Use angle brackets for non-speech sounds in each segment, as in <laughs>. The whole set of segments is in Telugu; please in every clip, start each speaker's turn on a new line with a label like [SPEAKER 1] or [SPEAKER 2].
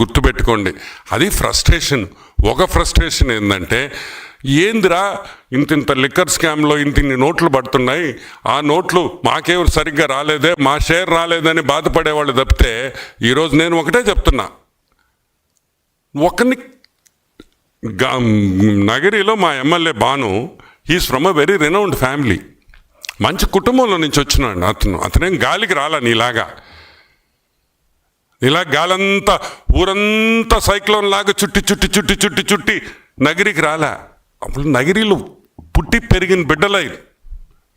[SPEAKER 1] గుర్తుపెట్టుకోండి. అది ఫ్రస్ట్రేషన్. ఒక ఫ్రస్ట్రేషన్ ఏంటంటే ఏందిరా ఇంత ఇంత లిక్కర్ స్కామ్లో ఇంత ఇన్ని నోట్లు పడుతున్నాయి? ఆ నోట్లు మాకేవరు సరిగ్గా రాలేదే? మా షేర్ రాలేదని బాధపడేవాళ్ళు తప్పితే ఈరోజు నేను ఒకటే చెప్తున్నా. ఒకరిని నగరిలో మా MLA Bhanu is from a very renowned family. మంచి కుటుంబంలో నుంచి వచ్చినాడు అతను. అతనేం గాలికి రాలా నీలాగా. ఇలా గాలంతా ఊరంతా సైక్లోన్ లాగా చుట్టి చుట్టి చుట్టి చుట్టి చుట్టి నగిరికి రాలా. అప్పుడు నగిరిలో పుట్టి పెరిగిన బిడ్డలై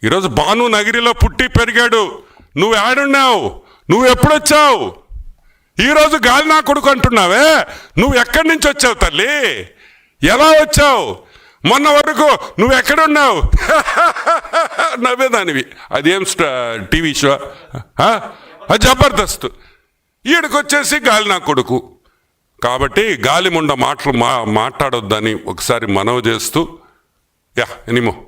[SPEAKER 1] ఈరోజు బాను నగిరిలో పుట్టి పెరిగాడు. నువ్వు ఆడున్నావు. నువ్వు ఎప్పుడొచ్చావు? ఈరోజు గాలి నా కొడుకు అంటున్నావే. నువ్వు ఎక్కడి నుంచి వచ్చావు తల్లి? ఎలా వచ్చావు? మొన్న వరకు నువ్వు ఎక్కడున్నావు? <laughs> నవ్వేదానివి. అదేం టీవీ షో? జబర్దస్త్. ఈడకొచ్చేసి గాలి నా కొడుకు. కాబట్టి గాలి ముండ మాటలు మా మాట్లాడొద్దని ఒకసారి మనవి చేస్తూ యా ఎనిమో.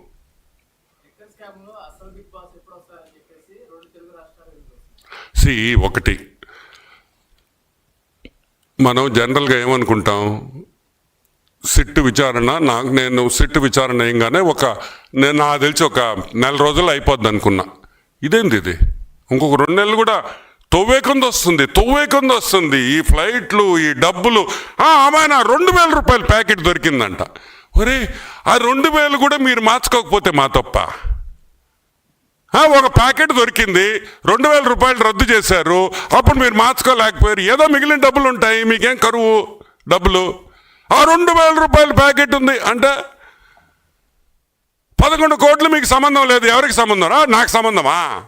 [SPEAKER 1] సి ఒకటి. మనం జనరల్గా ఏమనుకుంటాం? సిట్ విచారణ నాకు నేను సిట్ విచారణ ఏంగానే ఒక నేను నాకు తెలిసి ఒక నెల రోజులు అయిపోద్ది అనుకున్నా. ఇదేంది ఇది? ఇంకొక రెండు నెలలు కూడా తొవ్వేకుంది వస్తుంది తొవ్వేకుంది వస్తుంది ఈ ఫ్లైట్లు ఈ డబ్బులు. ఆ, ఆమెన రెండు వేల రూపాయల ప్యాకెట్ దొరికిందంట. ఒరే ఆ రెండు వేలు కూడా మీరు మార్చుకోకపోతే మా తప్ప. ఒక ప్యాకెట్ దొరికింది రెండు వేల రూపాయలు రద్దు చేశారు. అప్పుడు మీరు మార్చుకోలేకపోయారు. ఏదో మిగిలిన డబ్బులు ఉంటాయి మీకేం కరువు డబ్బులు? ఆ రెండు వేల రూపాయల ప్యాకెట్ ఉంది అంటే పదకొండు కోట్లు మీకు సంబంధం లేదు. ఎవరికి సంబంధం? నాకు సంబంధమా?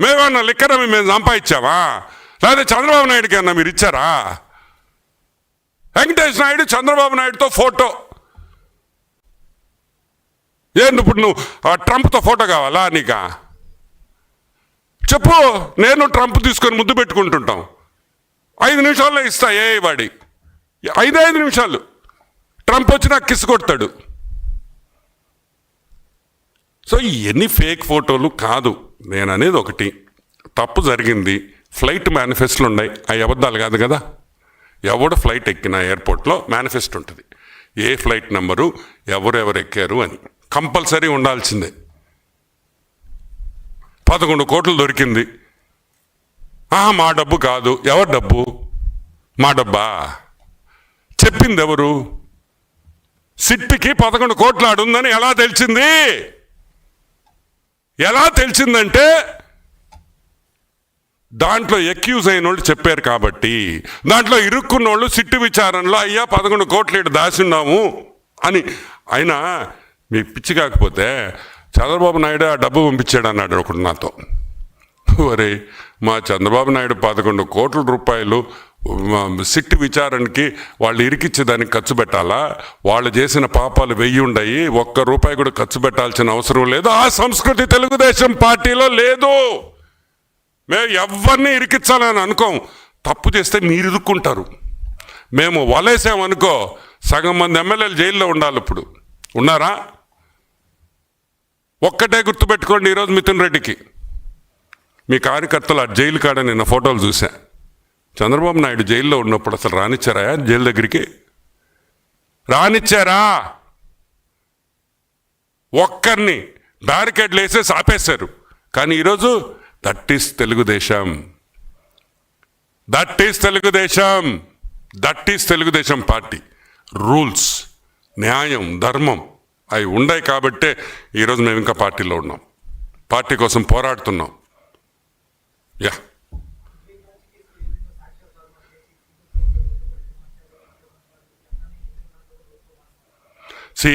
[SPEAKER 1] మేమన్నా లిక్కర్ అమ్మి మేము సంపాదించామా లేదా చంద్రబాబు నాయుడుకి అన్నా మీరు ఇచ్చారా? వెంకటేష్ నాయుడు చంద్రబాబు నాయుడుతో ఫోటో. ఏంటి ఇప్పుడు నువ్వు ఆ ట్రంప్తో ఫోటో కావాలా నీకా? చెప్పు నేను ట్రంప్ తీసుకొని ముద్దు పెట్టుకుంటుంటాం. ఐదు నిమిషాల్లో ఇస్తా ఏ వాడి. ఐదు ఐదు నిమిషాలు. ట్రంప్ వచ్చి నాకు కిస్ కొడతాడు. సో ఎన్ని ఫేక్ ఫోటోలు కాదు. నేను అనేది ఒకటి. తప్పు జరిగింది ఫ్లైట్ మేనిఫెస్టోలు ఉన్నాయి అవి అబద్ధాలు కాదు కదా. ఎవడు ఫ్లైట్ ఎక్కిన ఎయిర్పోర్ట్లో మేనిఫెస్టో ఉంటుంది. ఏ ఫ్లైట్ నెంబరు ఎవరెవరు ఎక్కారు అని. కంపల్సరీ ఉండాల్సిందే. పదకొండు కోట్లు దొరికింది. మా డబ్బు కాదు. ఎవరి డబ్బు? మా డబ్బా? చెప్పింది ఎవరు సిట్టికి పదకొండు కోట్లు ఆడుందని ఎలా తెలిసింది? ఎలా తెలిసిందంటే దాంట్లో ఎక్యూజ్ అయిన వాళ్ళు చెప్పారు కాబట్టి. దాంట్లో ఇరుక్కున్న వాళ్ళు సిట్టు విచారణలో అయ్యా పదకొండు కోట్లు ఇటు దాచున్నాము అని. అయినా మీకు పిచ్చి కాకపోతే చంద్రబాబు నాయుడు ఆ డబ్బు పంపించాడు అన్నాడు ఒకడు నాతో. ఒరే మా చంద్రబాబు నాయుడు పదకొండు కోట్ల రూపాయలు సిట్ విచారణకి వాళ్ళు ఇరికిచ్చేదానికి ఖర్చు పెట్టాలా? వాళ్ళు చేసిన పాపాలు వెయ్యి ఉండయి ఒక్క రూపాయి కూడా ఖర్చు పెట్టాల్సిన అవసరం లేదు. ఆ సంస్కృతి తెలుగుదేశం పార్టీలో లేదు. మేము ఎవరిని ఇరికించాలని అనుకోం. తప్పు చేస్తే మీరు ఇరుక్కుంటారు. మేము వలేసామనుకో సగం మంది ఎమ్మెల్యేలు జైల్లో ఉండాలి ఇప్పుడు. ఉన్నారా? ఒక్కటే గుర్తుపెట్టుకోండి ఈరోజు మిథున్ రెడ్డికి. మీ కార్యకర్తలు ఆ జైలు కాడ నిన్న ఫోటోలు చూసా చంద్రబాబు నాయుడు జైల్లో ఉన్నప్పుడు అసలు రానిచ్చారా? జైలు దగ్గరికి? రానిచ్చారా? ఒక్కరిని బ్యారికేడ్లు వేసేసి ఆపేశారు కానీ ఈరోజు that is Telugu Desam that is Telugu Desam that is Telugu Desam party. Rules న్యాయం ధర్మం అవి ఉన్నాయి కాబట్టే ఈరోజు మేము ఇంకా పార్టీలో ఉన్నాం. పార్టీ కోసం పోరాడుతున్నాం. యా. సీ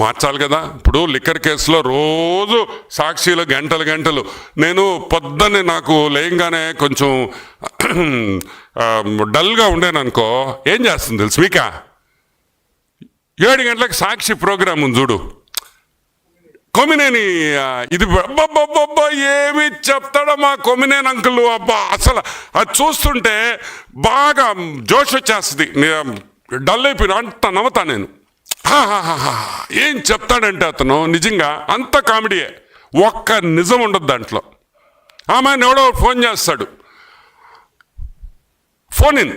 [SPEAKER 1] మార్చాలి కదా. ఇప్పుడు లిక్కర్ కేసులో రోజు సాక్షిలు గంటలు గంటలు. నేను పొద్దున్నే నాకు లేయంగానే కొంచెం డల్గా ఉండేననుకో ఏం చేస్తుంది తెలుసు మీక? ఏడు గంటలకు సాక్షి ప్రోగ్రామ్ ఉంది చూడు. కొమినేని ఇది అబ్బబ్బబ్బబ్బా ఏమి చెప్తాడో మా కొమినేని అంకుల్ అబ్బా అసలు అది చూస్తుంటే బాగా జోష్ వచ్చేస్తుంది. డల్ అయిపోయినా అంత నవ్వుతా నేను. ఏం చెప్తాడంటే అతను నిజంగా అంత కామెడీయే. ఒక్క నిజం ఉండదు దాంట్లో. ఆమె ఎవడో ఫోన్ చేస్తాడు. పోనీ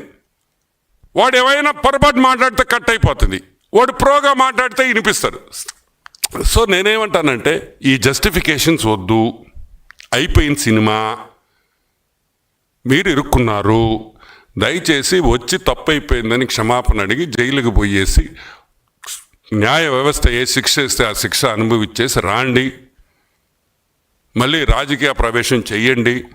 [SPEAKER 1] వాడు ఏమైనా పొరపాటు మాట్లాడితే కట్ అయిపోతుంది. వాడు ప్రోగా మాట్లాడితే వినిపిస్తారు. సో నేనేమంటానంటే ఈ జస్టిఫికేషన్స్ వద్దు. అయిపోయిన సినిమా. మీరు ఇరుక్కున్నారు. దయచేసి వచ్చి తప్పైపోయిందని క్షమాపణ అడిగి జైలుకి పోయేసి న్యాయ వ్యవస్థ ఏ శిక్ష ఇస్తే ఆ శిక్ష అనుభవించేసి రాండి. మళ్ళీ రాజకీయ ప్రవేశం చెయ్యండి.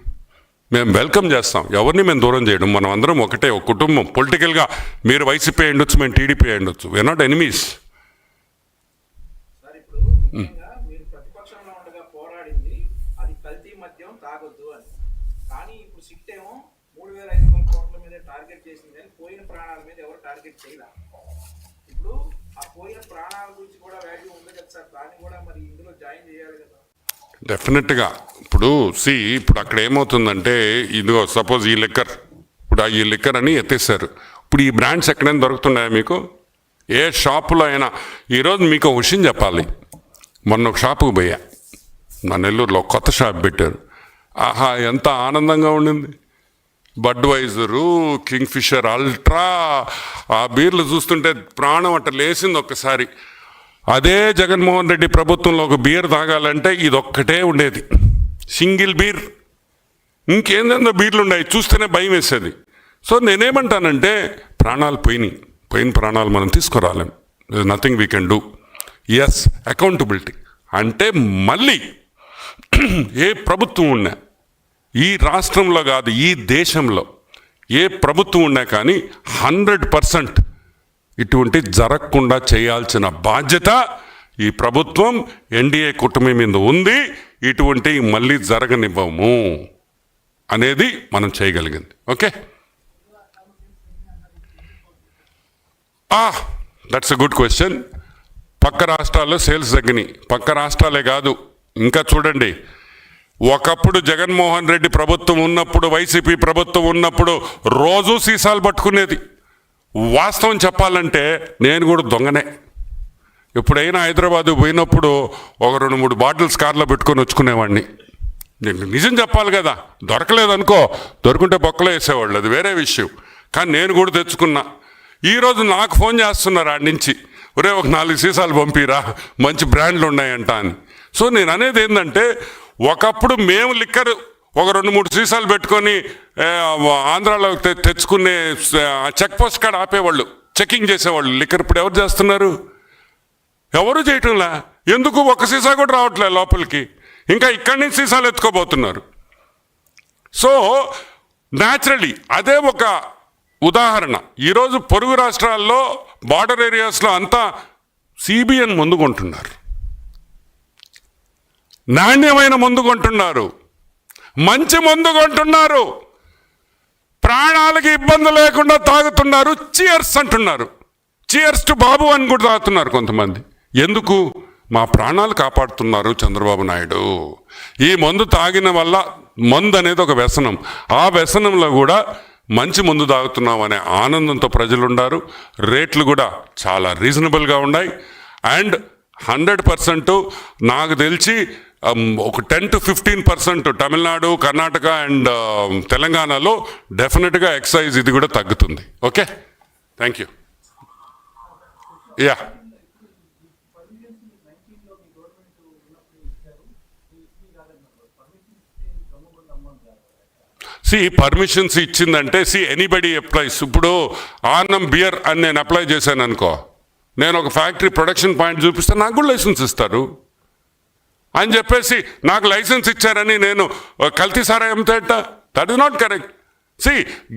[SPEAKER 1] మేము వెల్కమ్ చేస్తాం. ఎవరిని మేము దూరం చేయడం? మనం అందరం ఒకటే ఒక కుటుంబం. పొలిటికల్గా మీరు వైసీపీ అయ్యుండొచ్చు మేము టీడీపీ అయ్యుండొచ్చు వీఆర్ నాట్ ఎనిమీస్
[SPEAKER 2] టార్గెట్ చేసింది పోయిన ప్రాణాల మీద ఎవరు టార్గెట్ ఇప్పుడు
[SPEAKER 1] డెఫినెట్గా ఇప్పుడు సి ఇప్పుడు అక్కడ ఏమవుతుందంటే ఇదిగో సపోజ్ ఈ లిక్కర్ ఇప్పుడు ఈ లిక్కర్ అని ఎత్తేసారు ఇప్పుడు ఈ బ్రాండ్స్ ఎక్కడైనా దొరుకుతున్నాయా మీకు? ఏ షాపులో అయినా. ఈరోజు మీకు ఒక విషయం చెప్పాలి. మొన్న ఒక షాపుకి పోయా. మా నెల్లూరులో కొత్త షాప్ పెట్టారు. ఆహా ఎంత ఆనందంగా ఉండింది. బడ్వైజరు కింగ్ఫిషర్ అల్ట్రా ఆ బీర్లు చూస్తుంటే ప్రాణం అట్ట లేసింది ఒక్కసారి. అదే జగన్మోహన్ రెడ్డి ప్రభుత్వంలో ఒక బీర్ తాగాలంటే ఇదొక్కటే ఉండేది. Single beer. ఇంకేందో బీర్లు ఉన్నాయి చూస్తేనే భయం వేసేది. సో నేనేమంటానంటే ప్రాణాలు పోయినాయి. పోయిన ప్రాణాలు మనం తీసుకురాలేం. Nothing we can do as accountability అంటే మళ్ళీ ఏ ప్రభుత్వం ఉన్నా ఈ రాష్ట్రంలో కాదు ఈ దేశంలో ఏ ప్రభుత్వం ఉన్నా కానీ హండ్రెడ్ పర్సెంట్ ఇటువంటి జరగకుండా చేయాల్సిన బాధ్యత ఈ ప్రభుత్వం ఎన్డీఏ కుటుంబం మీద ఉంది. ఇటువంటి మళ్ళీ జరగనివ్వము అనేది మనం చేయగలిగింది. Okay? That's a good question పక్క రాష్ట్రాల్లో సేల్స్ తగ్గినాయి. పక్క రాష్ట్రాలే కాదు ఇంకా చూడండి. ఒకప్పుడు జగన్మోహన్ రెడ్డి ప్రభుత్వం ఉన్నప్పుడు వైసీపీ ప్రభుత్వం ఉన్నప్పుడు రోజూ సీసాలు పట్టుకునేది. వాస్తవం చెప్పాలంటే నేను కూడా దొంగనే. ఎప్పుడైనా హైదరాబాద్ పోయినప్పుడు ఒక రెండు మూడు బాటిల్స్ కార్లో పెట్టుకొని వచ్చుకునేవాడిని నేను నిజం చెప్పాలి కదా దొరకలేదనుకో దొరుకుంటే బొక్కలో వేసేవాళ్ళు అది వేరే విషయం. కానీ నేను కూడా తెచ్చుకున్నా. ఈరోజు నాకు ఫోన్ చేస్తున్నారు ఆడి నుంచి? ఒరే ఒక నాలుగు సీసాలు పంపిరా మంచి బ్రాండ్లు ఉన్నాయంట అని. సో నేను అనేది ఏంటంటే ఒకప్పుడు మేము లిక్కర్ ఒక రెండు మూడు సీసాలు పెట్టుకొని ఆంధ్రాలో తె- తెచ్చుకునే చెక్ పోస్ట్ కాడ ఆపేవాళ్ళు చెకింగ్ చేసేవాళ్ళు. లిక్కర్ ఇప్పుడు ఎవరు చేస్తున్నారు? ఎవరు చేయటంలా? ఎందుకు ఒక సీసా కూడా రావట్లే లోపలికి? ఇంకా ఇక్కడి నుంచి సీసాలు ఎత్తుకోబోతున్నారు. సో న్యాచురలీ అదే ఒక ఉదాహరణ. ఈరోజు పొరుగు రాష్ట్రాల్లో బార్డర్ ఏరియాస్లో అంతా సిబిఎన్ ముందుకుంటున్నారు నాణ్యమైన మందు కొంటున్నారు. మంచి మందు కొంటున్నారు. ప్రాణాలకి ఇబ్బంది లేకుండా తాగుతున్నారు. చియర్స్ అంటున్నారు. చియర్స్ టు బాబు అని కూడా తాగుతున్నారు కొంతమంది. ఎందుకు? మా ప్రాణాలు కాపాడుతున్నారు చంద్రబాబు నాయుడు. ఈ మందు తాగిన వల్ల మందు అనేది ఒక వ్యసనం. ఆ వ్యసనంలో కూడా మంచి మందు తాగుతున్నాం అనే ఆనందంతో ప్రజలు ఉన్నారు రేట్లు కూడా చాలా రీజనబుల్గా ఉన్నాయి. అండ్ హండ్రెడ్ పర్సెంట్ నాకు తెలిసి Um, ఒక ten to fifteen percent Tamil Nadu Karnataka and తెలంగాణలో డెఫినెట్గా ఎక్సైజ్ ఇది కూడా తగ్గుతుంది. Okay thank you yeah see permissions ఇచ్చిందంటే సి ఎనీబడి అప్లైస్ ఇప్పుడు ఆనం బియర్ అని నేను అప్లై చేశాను అనుకో నేను ఒక ఫ్యాక్టరీ ప్రొడక్షన్ పాయింట్ చూపిస్తే నాకు కూడా లైసెన్స్ ఇస్తారు. అని చెప్పేసి నాకు లైసెన్స్ ఇచ్చారని నేను కల్తీ సారా అమ్ముతేట that is not correct see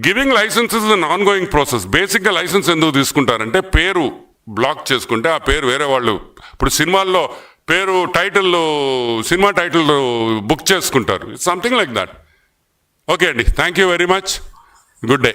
[SPEAKER 1] giving licence is an ongoing process బేసిక్గా లైసెన్స్ ఎందుకు తీసుకుంటారంటే పేరు బ్లాక్ చేసుకుంటే ఆ పేరు వేరే వాళ్ళు ఇప్పుడు సినిమాల్లో పేరు టైటిల్ సినిమా టైటిల్ బుక్ చేసుకుంటారు. సంథింగ్ లైక్ దట్ ఓకే అండి. Thank you very much good day